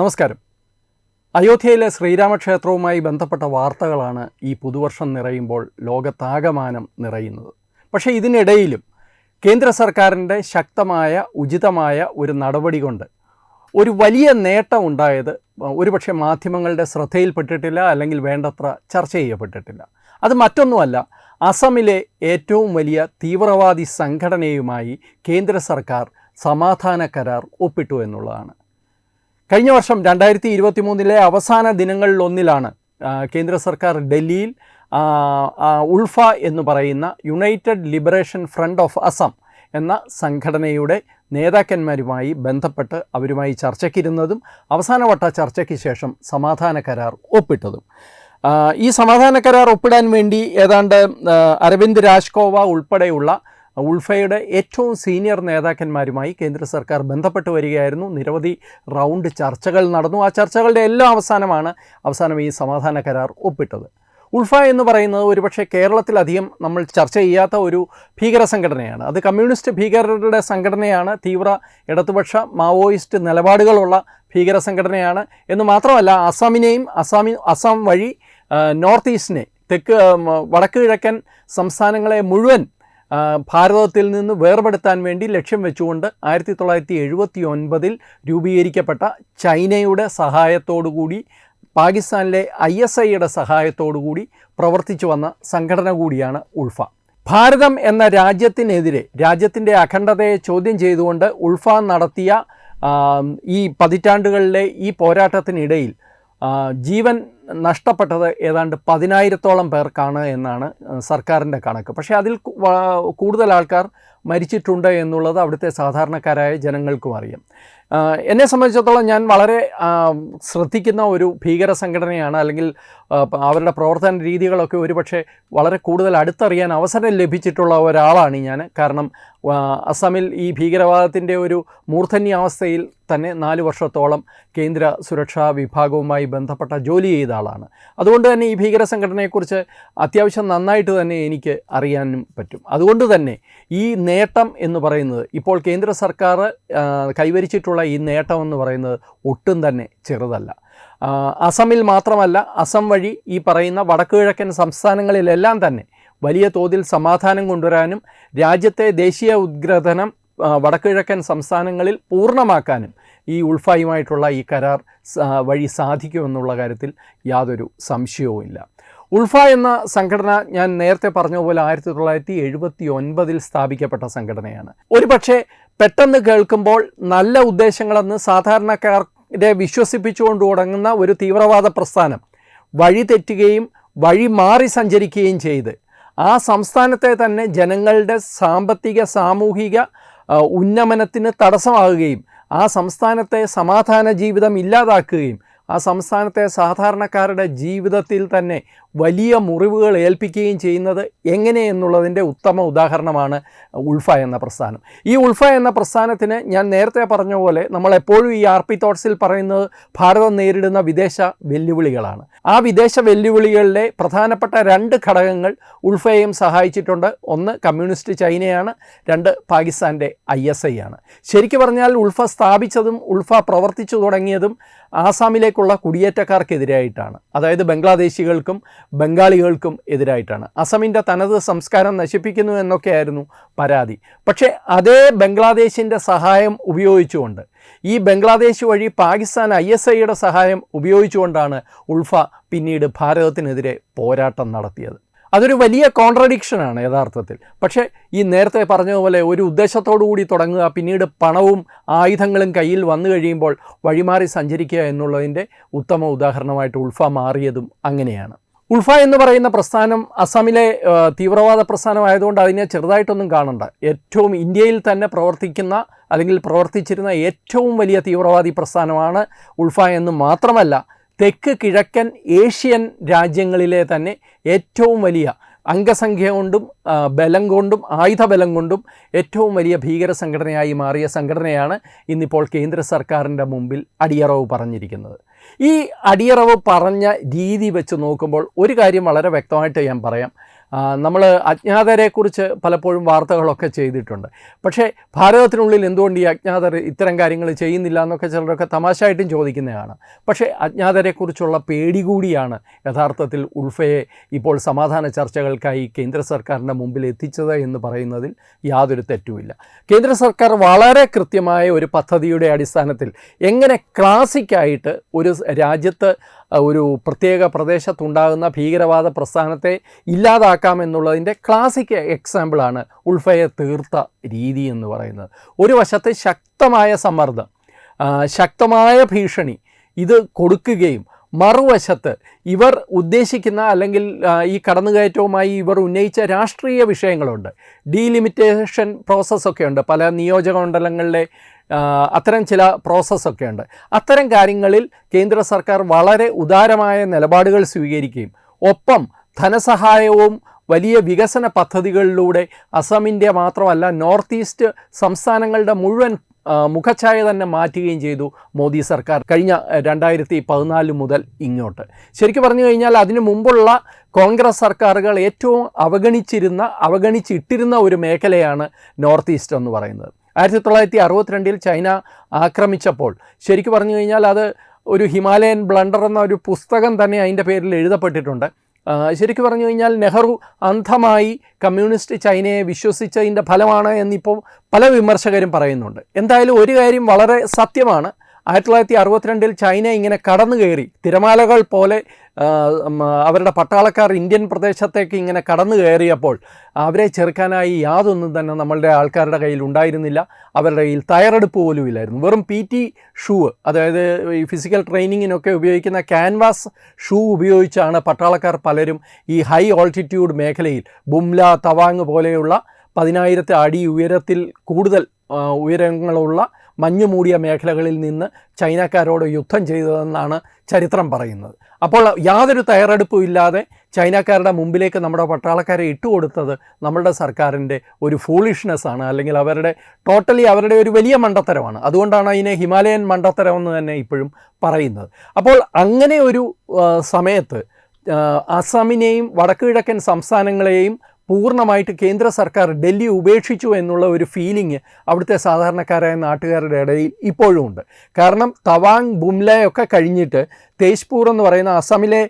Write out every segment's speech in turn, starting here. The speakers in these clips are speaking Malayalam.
നമസ്കാരം. അയോധ്യയിലെ ശ്രീരാമക്ഷേത്രവുമായി ബന്ധപ്പെട്ട വാർത്തകളാണ് ഈ പുതുവർഷം നിറയുമ്പോൾ ലോകത്താകമാനം നിറയുന്നത്. പക്ഷേ ഇതിനിടയിലും കേന്ദ്ര സർക്കാരിന്റെ ശക്തമായ ഉചിതമായ ഒരു നടപടി കൊണ്ട് ഒരു വലിയ നേട്ടം ഉണ്ടായത് ഒരുപക്ഷെ മാധ്യമങ്ങളുടെ ശ്രദ്ധയിൽപ്പെട്ടിട്ടില്ല അല്ലെങ്കിൽ വേണ്ടത്ര ചർച്ച ചെയ്യപ്പെട്ടിട്ടില്ല. അത് മറ്റൊന്നുമല്ല അസമിലെ ഏറ്റവും വലിയ തീവ്രവാദി സംഘടനയുമായി കേന്ദ്ര സർക്കാർ സമാധാന കരാർ ഒപ്പിട്ടു എന്നുള്ളതാണ്. കഴിഞ്ഞ വർഷം രണ്ടായിരത്തി ഇരുപത്തി മൂന്നിലെ അവസാന ദിനങ്ങളിൽ ഒന്നിലാണ് കേന്ദ്ര സർക്കാർ ഡൽഹിയിൽ ഉൾഫ എന്ന് പറയുന്ന United Liberation Front of Assam എന്ന സംഘടനയുടെ നേതാക്കന്മാരുമായി ബന്ധപ്പെട്ട് അവരുമായി ചർച്ചയ്ക്കിരുന്നതും അവസാനവട്ട ചർച്ചയ്ക്ക് ശേഷം സമാധാന കരാർ ഒപ്പിട്ടതും. ഈ സമാധാന കരാർ ഒപ്പിടാൻ വേണ്ടി ഏതാണ്ട് അരവിന്ദ് രാജ്കോവ ഉൾപ്പെടെയുള്ള ഉൾഫയുടെ ഏറ്റവും സീനിയർ നേതാക്കന്മാരുമായി കേന്ദ്ര സർക്കാർ ബന്ധപ്പെട്ട് വരികയായിരുന്നു. നിരവധി റൗണ്ട് ചർച്ചകൾ നടന്നു. ആ ചർച്ചകളുടെ എല്ലാം അവസാനമാണ് അവസാനം ഈ സമാധാന കരാർ ഒപ്പിട്ടത്. ഉൾഫ എന്ന് പറയുന്നത് ഒരുപക്ഷെ കേരളത്തിലധികം നമ്മൾ ചർച്ച ചെയ്യാത്ത ഒരു ഭീകര സംഘടനയാണ്. അത് കമ്മ്യൂണിസ്റ്റ് ഭീകരരുടെ സംഘടനയാണ്. തീവ്ര ഇടതുപക്ഷ മാവോയിസ്റ്റ് നിലപാടുകളുള്ള ഭീകര സംഘടനയാണ്. എന്ന് മാത്രമല്ല അസാമിനെയും അസാമി അസം വഴി നോർത്ത് ഈസ്റ്റിനെ തെക്ക് വടക്ക് കിഴക്കൻ സംസ്ഥാനങ്ങളെ മുഴുവൻ ഭാരതത്തിൽ നിന്ന് വേർപെടുത്താൻ വേണ്ടി ലക്ഷ്യം വെച്ചുകൊണ്ട് ആയിരത്തി തൊള്ളായിരത്തി എഴുപത്തി ഒൻപതിൽ രൂപീകരിക്കപ്പെട്ട ചൈനയുടെ സഹായത്തോടുകൂടി പാകിസ്ഥാനിലെ ഐ എസ് ഐയുടെ സഹായത്തോടുകൂടി പ്രവർത്തിച്ചു വന്ന സംഘടന കൂടിയാണ് ഉൾഫ. ഭാരതം എന്ന രാജ്യത്തിനെതിരെ രാജ്യത്തിന്റെ അഖണ്ഡതയെ ചോദ്യം ചെയ്തുകൊണ്ട് ഉൾഫ നടത്തിയ ഈ പതിറ്റാണ്ടുകളിലെ ഈ പോരാട്ടത്തിനിടയിൽ ജീവൻ നഷ്ടപ്പെട്ടത് ഏതാണ്ട് പതിനായിരത്തോളം പേർക്കാണ് എന്നാണ് സർക്കാരിന്റെ കണക്ക്. പക്ഷേ അതിൽ കൂടുതൽ ആൾക്കാർ മരിച്ചിട്ടുണ്ട് എന്നുള്ളത് അവിടുത്തെ സാധാരണക്കാരായ ജനങ്ങൾക്കും അറിയാം. എന്നെ സംബന്ധിച്ചിടത്തോളം ഞാൻ വളരെ ശ്രദ്ധിക്കുന്ന ഒരു ഭീകര സംഘടനയാണ്. അല്ലെങ്കിൽ അവരുടെ പ്രവർത്തന രീതികളൊക്കെ ഒരുപക്ഷെ വളരെ കൂടുതൽ അടുത്തറിയാൻ അവസരം ലഭിച്ചിട്ടുള്ള ഒരാളാണ് ഞാൻ. കാരണം അസമിൽ ഈ ഭീകരവാദത്തിന്റെ ഒരു മൂർധന്യാവസ്ഥയിൽ തന്നെ നാല് വർഷത്തോളം കേന്ദ്ര സുരക്ഷാ വിഭാഗവുമായി ബന്ധപ്പെട്ട ജോലി ചെയ്ത ആളാണ്. അതുകൊണ്ട് തന്നെ ഈ ഭീകര സംഘടനയെക്കുറിച്ച് അത്യാവശ്യം നന്നായിട്ട് തന്നെ എനിക്ക് അറിയാനും പറ്റും. അതുകൊണ്ട് തന്നെ ഈ നേട്ടം എന്ന് പറയുന്നത് ഇപ്പോൾ കേന്ദ്ര സർക്കാർ ആ, കൈവരിച്ചിട്ടുള്ള ഈ നേട്ടം എന്ന് പറയുന്നത് ഒട്ടും തന്നെ ചെറുതല്ല. അസമിൽ മാത്രമല്ല അസം വഴി ഈ പറയുന്ന വടക്കുകിഴക്കൻ സംസ്ഥാനങ്ങളിലെല്ലാം തന്നെ വലിയ തോതിൽ സമാധാനം കൊണ്ടുവരാനും രാജ്യത്തെ ദേശീയ ഉദ്ഗ്രഥനം വടക്കുകിഴക്കൻ സംസ്ഥാനങ്ങളിൽ പൂർണമാക്കാനും ഈ ഉൾഫായുമായിട്ടുള്ള ഈ കരാർ വഴി സാധിക്കുമെന്നുള്ള കാര്യത്തിൽ യാതൊരു സംശയവുമില്ല ഉൾഫ എന്ന സംഘടന ഞാൻ നേരത്തെ പറഞ്ഞ പോലെ ആയിരത്തി തൊള്ളായിരത്തി എഴുപത്തി ഒൻപതിൽ സ്ഥാപിക്കപ്പെട്ട സംഘടനയാണ്. ഒരുപക്ഷെ പെട്ടെന്ന് കേൾക്കുമ്പോൾ നല്ല ഉദ്ദേശങ്ങളെന്ന് സാധാരണക്കാരെ വിശ്വസിപ്പിച്ചുകൊണ്ട് തുടങ്ങുന്ന ഒരു തീവ്രവാദ പ്രസ്ഥാനം വഴി തെറ്റുകയും വഴി മാറി സഞ്ചരിക്കുകയും ചെയ്ത്. ആ സംസ്ഥാനത്തെ തന്നെ ജനങ്ങളുടെ സാമ്പത്തിക സാമൂഹിക ഉന്നമനത്തിന് തടസ്സമാകുകയും ആ സംസ്ഥാനത്തെ സമാധാന ജീവിതം ഇല്ലാതാക്കുകയും ആ സംസ്ഥാനത്തെ സാധാരണക്കാരുടെ ജീവിതത്തിൽ തന്നെ വലിയ മുറിവുകൾ ഏൽപ്പിക്കുകയും ചെയ്യുന്നത് എങ്ങനെയെന്നുള്ളതിന്റെ ഉത്തമ ഉദാഹരണമാണ് ഉൾഫ എന്ന പ്രസ്ഥാനം. ഈ ഉൾഫ എന്ന പ്രസ്ഥാനത്തിന് ഞാൻ നേരത്തെ പറഞ്ഞ പോലെ നമ്മൾ എപ്പോഴും ഈ ആർ പി തോട്ട്സിൽ പറയുന്നത് ഭാരതം നേരിടുന്ന വിദേശ വെല്ലുവിളികളാണ്. ആ വിദേശ വെല്ലുവിളികളിലെ പ്രധാനപ്പെട്ട രണ്ട് ഘടകങ്ങൾ ഉൾഫയെയും സഹായിച്ചിട്ടുണ്ട്. ഒന്ന് കമ്മ്യൂണിസ്റ്റ് ചൈനയാണ് രണ്ട് പാകിസ്ഥാന്റെ ഐ എസ് ഐ ആണ്. ശരിക്കു പറഞ്ഞാൽ ഉൾഫ സ്ഥാപിച്ചതും ഉൾഫ പ്രവർത്തിച്ചു തുടങ്ങിയതും ആസാമിലേക്കുള്ള കുടിയേറ്റക്കാർക്കെതിരായിട്ടാണ്. അതായത് ബംഗ്ലാദേശികൾക്കും ബംഗാളികൾക്കും എതിരായിട്ടാണ്. അസമിന്റെ തനത് സംസ്കാരം നശിപ്പിക്കുന്നു എന്നൊക്കെയായിരുന്നു പരാതി. പക്ഷേ അതേ ബംഗ്ലാദേശിന്റെ സഹായം ഉപയോഗിച്ചുകൊണ്ട് ഈ ബംഗ്ലാദേശ് വഴി പാകിസ്ഥാൻ ഐ എസ് ഐയുടെ സഹായം ഉപയോഗിച്ചുകൊണ്ടാണ് ഉൾഫ പിന്നീട് ഭാരതത്തിനെതിരെ പോരാട്ടം നടത്തിയത്. അതൊരു വലിയ കോൺട്രഡിക്ഷനാണ് യഥാർത്ഥത്തിൽ. പക്ഷേ ഈ നേരത്തെ പറഞ്ഞതുപോലെ ഒരു ഉദ്ദേശത്തോടു കൂടി തുടങ്ങുക പിന്നീട് പണവും ആയുധങ്ങളും കയ്യിൽ വന്നു കഴിയുമ്പോൾ വഴിമാറി സഞ്ചരിക്കുക എന്നുള്ളതിന്റെ ഉത്തമ ഉദാഹരണമായിട്ട് ഉൾഫ മാറിയതും അങ്ങനെയാണ്. ഉൾഫ എന്ന് പറയുന്ന പ്രസ്ഥാനം അസമിലെ തീവ്രവാദ പ്രസ്ഥാനമായതുകൊണ്ട് അതിനെ ചെറുതായിട്ടൊന്നും കാണണ്ട. ഏറ്റവും ഇന്ത്യയിൽ തന്നെ പ്രവർത്തിക്കുന്ന അല്ലെങ്കിൽ പ്രവർത്തിച്ചിരുന്ന ഏറ്റവും വലിയ തീവ്രവാദി പ്രസ്ഥാനമാണ് ഉൾഫ എന്ന് മാത്രമല്ല തെക്ക് കിഴക്കൻ ഏഷ്യൻ രാജ്യങ്ങളിലെ തന്നെ ഏറ്റവും വലിയ അംഗസംഖ്യ കൊണ്ടും ബലം കൊണ്ടും ആയുധബലം കൊണ്ടും ഏറ്റവും വലിയ ഭീകര സംഘടനയായി മാറിയ സംഘടനയാണ് ഇന്നിപ്പോൾ കേന്ദ്ര സർക്കാരിന്റെ മുമ്പിൽ അടിയറവ് പറഞ്ഞിരിക്കുന്നത്. ഈ അടിയറവ് പറഞ്ഞ രീതി വെച്ച് നോക്കുമ്പോൾ ഒരു കാര്യം വളരെ വ്യക്തമായിട്ട് ഞാൻ പറയാം. നമ്മൾ അജ്ഞാതരെക്കുറിച്ച് പലപ്പോഴും വാർത്തകളൊക്കെ ചെയ്തിട്ടുണ്ട്. പക്ഷേ ഭാരതത്തിനുള്ളിൽ എന്തുകൊണ്ട് ഈ അജ്ഞാതർ ഇത്തരം കാര്യങ്ങൾ ചെയ്യുന്നില്ല എന്നൊക്കെ ചിലരൊക്കെ തമാശയായിട്ടും ചോദിക്കുന്നതാണ്. പക്ഷേ അജ്ഞാതരെക്കുറിച്ചുള്ള പേടി കൂടിയാണ് യഥാർത്ഥത്തിൽ ഉൾഫയെ ഇപ്പോൾ സമാധാന ചർച്ചകൾക്കായി കേന്ദ്ര സർക്കാരിന്റെ മുമ്പിൽ എത്തിച്ചത് എന്ന് പറയുന്നതിൽ യാതൊരു തെറ്റുമില്ല. കേന്ദ്ര സർക്കാർ വളരെ കൃത്യമായ ഒരു പദ്ധതിയുടെ അടിസ്ഥാനത്തിൽ എങ്ങനെ ക്ലാസിക്കായിട്ട് ഒരു രാജ്യത്ത് ഒരു പ്രത്യേക പ്രദേശത്തുണ്ടാകുന്ന ഭീകരവാദ പ്രസ്ഥാനത്തെ ഇല്ലാതാക്കാമെന്നുള്ളതിന്റെ ക്ലാസിക് എക്സാമ്പിളാണ് ഉൾഫയെ തീർത്ത രീതി എന്ന് പറയുന്നത്. ഒരു വശത്ത് ശക്തമായ സമ്മർദ്ദം ശക്തമായ ഭീഷണി ഇത് കൊടുക്കുകയും മറുവശത്ത് ഇവർ ഉദ്ദേശിക്കുന്ന അല്ലെങ്കിൽ ഈ കടന്നുകയറ്റവുമായി ഇവർ ഉന്നയിച്ച രാഷ്ട്രീയ വിഷയങ്ങളുണ്ട്. ഡീലിമിറ്റേഷൻ പ്രോസസ്സൊക്കെ ഉണ്ട്. പല നിയോജക മണ്ഡലങ്ങളിലെ അത്തരം ചില പ്രോസസ്സൊക്കെ ഉണ്ട് അത്തരം കാര്യങ്ങളിൽ കേന്ദ്ര സർക്കാർ വളരെ ഉദാരമായ നിലപാടുകൾ സ്വീകരിക്കുകയും ഒപ്പം ധനസഹായവും വലിയ വികസന പദ്ധതികളിലൂടെ അസമിന്റെ മാത്രമല്ല നോർത്ത് ഈസ്റ്റ് സംസ്ഥാനങ്ങളുടെ മുഴുവൻ മുഖഛായ തന്നെ മാറ്റുകയും ചെയ്തു മോദി സർക്കാർ കഴിഞ്ഞ രണ്ടായിരത്തി പതിനാല് മുതൽ ഇങ്ങോട്ട്. ശരിക്കും പറഞ്ഞു കഴിഞ്ഞാൽ അതിനു മുമ്പുള്ള കോൺഗ്രസ് സർക്കാരുകൾ ഏറ്റവും അവഗണിച്ചിരുന്ന അവഗണിച്ചിട്ടിരുന്ന ഒരു മേഖലയാണ് നോർത്ത് ഈസ്റ്റ് എന്ന് പറയുന്നത്. ആയിരത്തി തൊള്ളായിരത്തി അറുപത്തിരണ്ടിൽ ചൈന ആക്രമിച്ചപ്പോൾ. ശരിക്കും പറഞ്ഞു കഴിഞ്ഞാൽ അത് ഒരു ഹിമാലയൻ ബ്ലണ്ടർ എന്ന ഒരു പുസ്തകം തന്നെ അതിന്റെ പേരിൽ എഴുതപ്പെട്ടിട്ടുണ്ട്. ശരിക്കും പറഞ്ഞു കഴിഞ്ഞാൽ നെഹ്റു അന്ധമായി കമ്മ്യൂണിസ്റ്റ് ചൈനയെ വിശ്വസിച്ചതിന്റെ ഫലമാണ് എന്നിപ്പോൾ പല വിമർശകരും പറയുന്നുണ്ട്. എന്തായാലും ഒരു കാര്യം വളരെ സത്യമാണ്. ആയിരത്തി തൊള്ളായിരത്തി അറുപത്തിരണ്ടിൽ ചൈന ഇങ്ങനെ കടന്നു കയറി. തിരമാലകൾ പോലെ അവരുടെ പട്ടാളക്കാർ ഇന്ത്യൻ പ്രദേശത്തേക്ക് ഇങ്ങനെ കടന്നു കയറിയപ്പോൾ അവരെ ചെറുക്കാനായി യാതൊന്നും തന്നെ നമ്മളുടെ ആൾക്കാരുടെ കയ്യിൽ ഉണ്ടായിരുന്നില്ല. അവരുടെ കയ്യിൽ തയ്യാറെടുപ്പ് പോലും ഇല്ലായിരുന്നു. വെറും പി ടി ഷൂ അതായത് ഈ ഫിസിക്കൽ ട്രെയിനിങ്ങിനൊക്കെ ഉപയോഗിക്കുന്ന ക്യാൻവാസ് ഷൂ ഉപയോഗിച്ചാണ് പട്ടാളക്കാർ പലരും ഈ ഹൈ ഓൾട്ടിറ്റ്യൂഡ് മേഖലയിൽ ബുംല തവാങ് പോലെയുള്ള പതിനായിരത്തി അടി ഉയരത്തിൽ കൂടുതൽ ഉയരങ്ങളുള്ള മഞ്ഞു മൂടിയ മേഖലകളിൽ നിന്ന് ചൈനക്കാരോട് യുദ്ധം ചെയ്തതെന്നാണ് ചരിത്രം പറയുന്നത്. അപ്പോൾ യാതൊരു തയ്യാറെടുപ്പും ഇല്ലാതെ ചൈനക്കാരുടെ മുമ്പിലേക്ക് നമ്മുടെ പട്ടാളക്കാരെ ഇട്ടുകൊടുത്തത് നമ്മളുടെ സർക്കാരിന്റെ ഒരു ഫൂളിഷ്നെസ് ആണ്. അല്ലെങ്കിൽ അവരുടെ ടോട്ടലി അവരുടെ ഒരു വലിയ മണ്ടത്തരമാണ്. അതുകൊണ്ടാണ് അതിനെ ഹിമാലയൻ മണ്ടത്തരം എന്ന് തന്നെ ഇപ്പോഴും പറയുന്നത്. അപ്പോൾ അങ്ങനെ ഒരു സമയത്ത് അസമിനെയും വടക്കുകിഴക്കൻ സംസ്ഥാനങ്ങളെയും പൂർണമായിട്ട് കേന്ദ്ര സർക്കാർ ഡൽഹി ഉപേക്ഷിച്ചു എന്നുള്ള ഒരു ഫീലിംഗ് അവിടുത്തെ സാധാരണക്കാരായ നാട്ടുകാരുടെ ഇടയിൽ ഇപ്പോഴും ഉണ്ട്. കാരണം തവാങ് ബുംലയൊക്കെ കഴിഞ്ഞിട്ട് തേജ്പൂർ എന്ന് പറയുന്ന അസമിലെ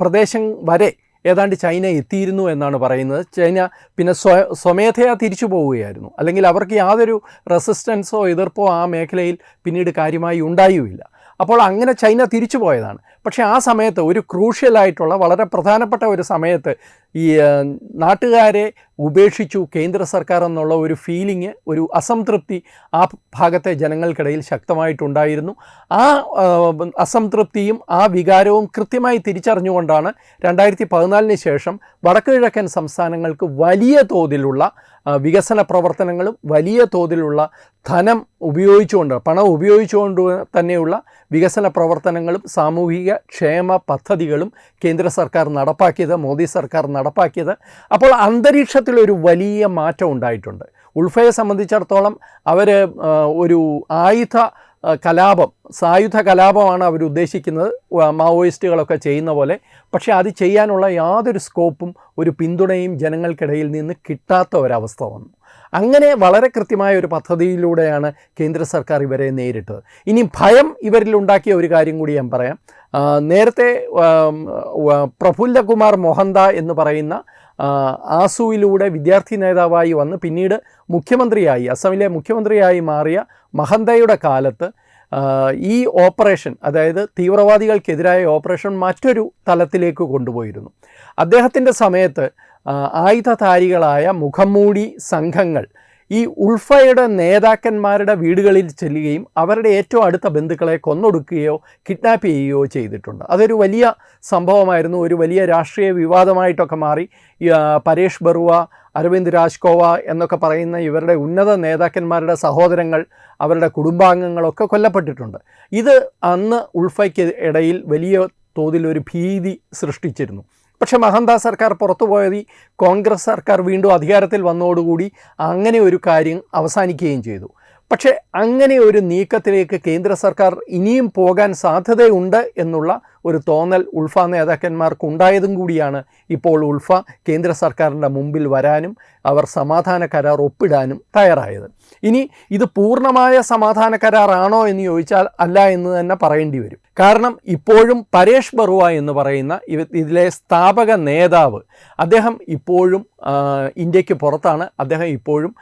പ്രദേശം വരെ ഏതാണ്ട് ചൈന എത്തിയിരുന്നു എന്നാണ് പറയുന്നത്. ചൈന പിന്നെ സ്വ സ്വമേധയാ തിരിച്ചു പോവുകയായിരുന്നു. അല്ലെങ്കിൽ അവർക്ക് യാതൊരു റെസിസ്റ്റൻസോ എതിർപ്പോ ആ മേഖലയിൽ പിന്നീട് കാര്യമായി ഉണ്ടായുമില്ല. അപ്പോൾ അങ്ങനെ ചൈന തിരിച്ചു പോയതാണ്. പക്ഷേ ആ സമയത്ത് ഒരു ക്രൂഷ്യലായിട്ടുള്ള വളരെ പ്രധാനപ്പെട്ട ഒരു സമയത്ത് ഈ നാട്ടുകാരെ ഉപേക്ഷിച്ചു കേന്ദ്ര സർക്കാർ എന്നുള്ള ഒരു ഫീലിംഗ് ഒരു അസംതൃപ്തി ആ ഭാഗത്തെ ജനങ്ങൾക്കിടയിൽ ശക്തമായിട്ടുണ്ടായിരുന്നു. ആ അസംതൃപ്തിയും ആ വികാരവും കൃത്യമായി തിരിച്ചറിഞ്ഞുകൊണ്ടാണ് രണ്ടായിരത്തി പതിനാലിന് ശേഷം വടക്കു കിഴക്കൻ സംസ്ഥാനങ്ങൾക്ക് വലിയ തോതിലുള്ള വികസന പ്രവർത്തനങ്ങളും വലിയ തോതിലുള്ള ധനം ഉപയോഗിച്ചുകൊണ്ട് പണം ഉപയോഗിച്ചുകൊണ്ട് തന്നെയുള്ള വികസന പ്രവർത്തനങ്ങളും സാമൂഹിക ക്ഷേമ പദ്ധതികളും കേന്ദ്ര സർക്കാർ നടപ്പാക്കിയത് മോദി സർക്കാർ നടപ്പാക്കിയത്. അപ്പോൾ അന്തരീക്ഷത്തിലൊരു വലിയ മാറ്റം ഉണ്ടായിട്ടുണ്ട്. ഉൾഫയെ സംബന്ധിച്ചിടത്തോളം അവർ ഒരു ആയുധ കലാപം സായുധ കലാപമാണ് അവർ ഉദ്ദേശിക്കുന്നത്. മാവോയിസ്റ്റുകളൊക്കെ ചെയ്യുന്ന പോലെ. പക്ഷേ അത് ചെയ്യാനുള്ള യാതൊരു സ്കോപ്പും ഒരു പിന്തുണയും ജനങ്ങൾക്കിടയിൽ നിന്ന് കിട്ടാത്ത ഒരവസ്ഥ വന്നു. അങ്ങനെ വളരെ കൃത്യമായ ഒരു പദ്ധതിയിലൂടെയാണ് കേന്ദ്ര സർക്കാർ ഇവരെ നേരിട്ടത്. ഇനി ഭയം ഇവരിൽ ഉണ്ടാക്കിയ ഒരു കാര്യം കൂടി ഞാൻ പറയാം. നേരത്തെ പ്രഫുല്ലകുമാർ മോഹന്ത എന്ന് പറയുന്ന ആസുവിലൂടെ വിദ്യാർത്ഥി നേതാവായി വന്ന് പിന്നീട് മുഖ്യമന്ത്രിയായി അസമിലെ മുഖ്യമന്ത്രിയായി മാറിയ മഹന്തയുടെ കാലത്ത് ഈ ഓപ്പറേഷൻ അതായത് തീവ്രവാദികൾക്കെതിരായ ഓപ്പറേഷൻ മറ്റൊരു തലത്തിലേക്ക് കൊണ്ടുപോയിരുന്നു. അദ്ദേഹത്തിന്റെ സമയത്ത് ആയുധധാരികളായ മുഖംമൂടി സംഘങ്ങൾ ഈ ഉൾഫയുടെ നേതാക്കന്മാരുടെ വീടുകളിൽ ചെല്ലുകയും അവരുടെ ഏറ്റവും അടുത്ത ബന്ധുക്കളെ കൊന്നൊടുക്കുകയോ കിഡ്നാപ്പ് ചെയ്യുകയോ ചെയ്തിട്ടുണ്ട്. അതൊരു വലിയ സംഭവമായിരുന്നു. ഒരു വലിയ രാഷ്ട്രീയ വിവാദമായിട്ടൊക്കെ മാറി. പരേഷ് ബറുവ അരവിന്ദ് രാജ്കോവ എന്നൊക്കെ പറയുന്ന ഇവരുടെ ഉന്നത നേതാക്കന്മാരുടെ സഹോദരങ്ങൾ അവരുടെ കുടുംബാംഗങ്ങളൊക്കെ കൊല്ലപ്പെട്ടിട്ടുണ്ട്. ഇത് അന്ന് ഉൾഫയ്ക്ക് ഇടയിൽ വലിയ തോതിൽ ഒരു ഭീതി സൃഷ്ടിച്ചിരുന്നു. പക്ഷേ മഹന്ത സർക്കാർ പുറത്തുപോയത് കോൺഗ്രസ് സർക്കാർ വീണ്ടും അധികാരത്തിൽ വന്നതോടുകൂടി അങ്ങനെ ഒരു കാര്യം അവസാനിക്കുകയും ചെയ്തു. പക്ഷേ അങ്ങനെ ഒരു നീക്കത്തിലേക്ക് കേന്ദ്ര സർക്കാർ ഇനിയും പോകാൻ സാധ്യതയുണ്ട് എന്നുള്ള ഒരു തോന്നൽ ഉൾഫ നേതാക്കന്മാർക്ക് ഉണ്ടായതും കൂടിയാണ് ഇപ്പോൾ ഉൾഫ കേന്ദ്ര സർക്കാരിന്റെ മുമ്പിൽ വരാനും അവർ സമാധാന കരാർ ഒപ്പിടാനും തയ്യാറായത്. ഇനി ഇത് പൂർണമായ സമാധാന കരാറാണോ എന്ന് ചോദിച്ചാൽ അല്ല എന്ന് തന്നെ പറയേണ്ടി വരും. കാരണം ഇപ്പോഴും പരേഷ് ബറുവ എന്ന് പറയുന്ന ഇതിലെ സ്ഥാപക നേതാവ് അദ്ദേഹം ഇപ്പോഴും ഇന്ത്യയ്ക്ക് പുറത്താണ്. അദ്ദേഹം ഇപ്പോഴും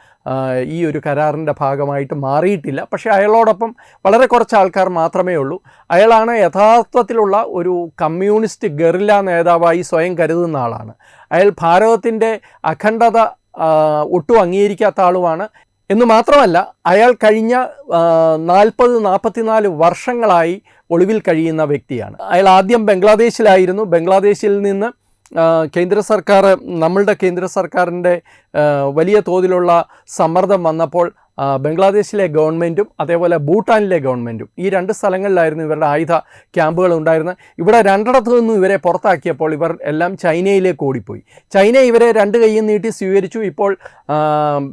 ഈ ഒരു കരാറിന്റെ ഭാഗമായിട്ട് മാറിയിട്ടില്ല. പക്ഷേ അയാളോടൊപ്പം വളരെ കുറച്ച് ആൾക്കാർ മാത്രമേ ഉള്ളൂ. അയാളാണ് യഥാർത്ഥത്തിലുള്ള ഒരു കമ്മ്യൂണിസ്റ്റ് ഗറില്ല നേതാവായി സ്വയം കരുതുന്ന ആളാണ്. അയാൾ ഭാരതത്തിന്റെ അഖണ്ഡത ഒട്ടും അംഗീകരിക്കാത്ത ആളുമാണ്. എന്ന് മാത്രമല്ല അയാൾ കഴിഞ്ഞ നാൽപ്പത് നാൽപ്പത്തിനാല് വർഷങ്ങളായി ഒളിവിൽ കഴിയുന്ന വ്യക്തിയാണ്. അയാൾ ആദ്യം ബംഗ്ലാദേശിലായിരുന്നു. ബംഗ്ലാദേശിൽ നിന്ന് കേന്ദ്ര സർക്കാർ നമ്മളുടെ കേന്ദ്ര സർക്കാരിന്റെ വലിയ തോതിലുള്ള സമ്മർദ്ദം വന്നപ്പോൾ ബംഗ്ലാദേശിലെ ഗവൺമെന്റും അതേപോലെ ഭൂട്ടാനിലെ ഗവൺമെന്റും ഈ രണ്ട് സ്ഥലങ്ങളിലായിരുന്നു ഇവരുടെ ആയുധ ക്യാമ്പുകൾ ഉണ്ടായിരുന്നത്. ഇവിടെ രണ്ടിടത്തു നിന്നും ഇവരെ പുറത്താക്കിയപ്പോൾ ഇവർ എല്ലാം ചൈനയിലേക്ക് ഓടിപ്പോയി. ചൈന ഇവരെ രണ്ട് കൈയും നീട്ടി സ്വീകരിച്ചു. ഇപ്പോൾ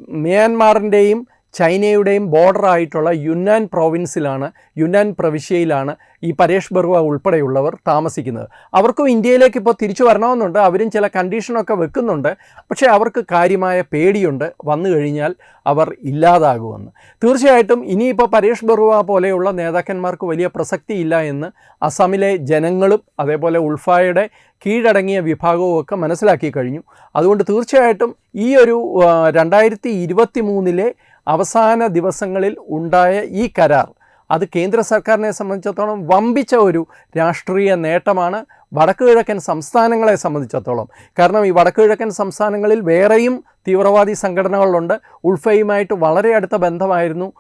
മ്യാൻമാറിന്റെയും ചൈനയുടെയും ബോർഡറായിട്ടുള്ള യുന്നാൻ പ്രോവിൻസിലാണ് യുന്നാൻ പ്രവിശ്യയിലാണ് ഈ പരേഷ് ബറുവ ഉൾപ്പെടെയുള്ളവർ താമസിക്കുന്നത്. അവർക്കും ഇന്ത്യയിലേക്ക് ഇപ്പോൾ തിരിച്ചു വരണമെന്നുണ്ട്. അവരും ചില കണ്ടീഷനൊക്കെ വെക്കുന്നുണ്ട്. പക്ഷേ അവർക്ക് കാര്യമായ പേടിയുണ്ട്. വന്നു കഴിഞ്ഞാൽ അവർ ഇല്ലാതാകുമെന്ന്. തീർച്ചയായിട്ടും ഇനിയിപ്പോൾ പരേഷ് ബറുവ പോലെയുള്ള നേതാക്കന്മാർക്ക് വലിയ പ്രസക്തിയില്ല എന്ന് അസമിലെ ജനങ്ങളും അതേപോലെ ഉൾഫായുടെ കീഴടങ്ങിയ വിഭാഗവും ഒക്കെ മനസ്സിലാക്കി കഴിഞ്ഞു. അതുകൊണ്ട് തീർച്ചയായിട്ടും ഈ ഒരു രണ്ടായിരത്തി ഇരുപത്തി മൂന്നിലെ അവസാന ദിവസങ്ങളിൽ ഉണ്ടായ ഈ കരാർ അത് കേന്ദ്ര സർക്കാരിനെ സംബന്ധിച്ചിടത്തോളം വമ്പിച്ച ഒരു രാഷ്ട്രീയ നേട്ടമാണ് വടക്കു കിഴക്കൻ സംസ്ഥാനങ്ങളെ സംബന്ധിച്ചിടത്തോളം. കാരണം ഈ വടക്കു കിഴക്കൻ സംസ്ഥാനങ്ങളിൽ വേറെയും തീവ്രവാദി സംഘടനകളുണ്ട്. ഉൾഫയുമായിട്ട് വളരെ അടുത്ത ബന്ധമായിരുന്നു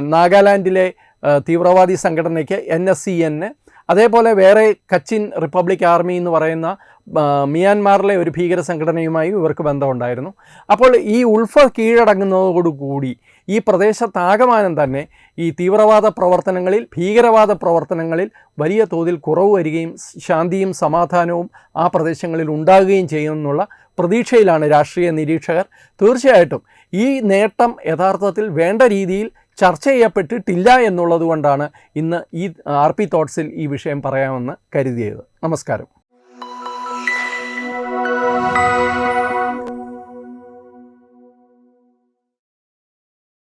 നാഗാലാൻഡിലെ തീവ്രവാദി സംഘടനയ്ക്ക് എൻ എസ് സി എന്ന് അതേപോലെ വേറെ കച്ചിൻ റിപ്പബ്ലിക് ആർമി എന്ന് പറയുന്ന മിയാൻമാറിലെ ഒരു ഭീകര സംഘടനയുമായി ഇവർക്ക് ബന്ധമുണ്ടായിരുന്നു. അപ്പോൾ ഈ ഉൾഫ കീഴടങ്ങുന്നതോടുകൂടി ഈ പ്രദേശത്താകമാനം തന്നെ ഈ തീവ്രവാദ പ്രവർത്തനങ്ങളിൽ ഭീകരവാദ പ്രവർത്തനങ്ങളിൽ വലിയ തോതിൽ കുറവ് വരികയും ശാന്തിയും സമാധാനവും ആ പ്രദേശങ്ങളിൽ ഉണ്ടാകുകയും ചെയ്യുമെന്നുള്ള പ്രതീക്ഷയിലാണ് രാഷ്ട്രീയ നിരീക്ഷകർ. തീർച്ചയായിട്ടും ഈ നേട്ടം യഥാർത്ഥത്തിൽ വേണ്ട രീതിയിൽ ചർച്ച ചെയ്യപ്പെട്ടിട്ടില്ല എന്നുള്ളത് കൊണ്ടാണ് ഇന്ന് ഈ ആർ പി തോട്ട്സിൽ ഈ വിഷയം പറയാമെന്ന് കരുതിയത്. നമസ്കാരം.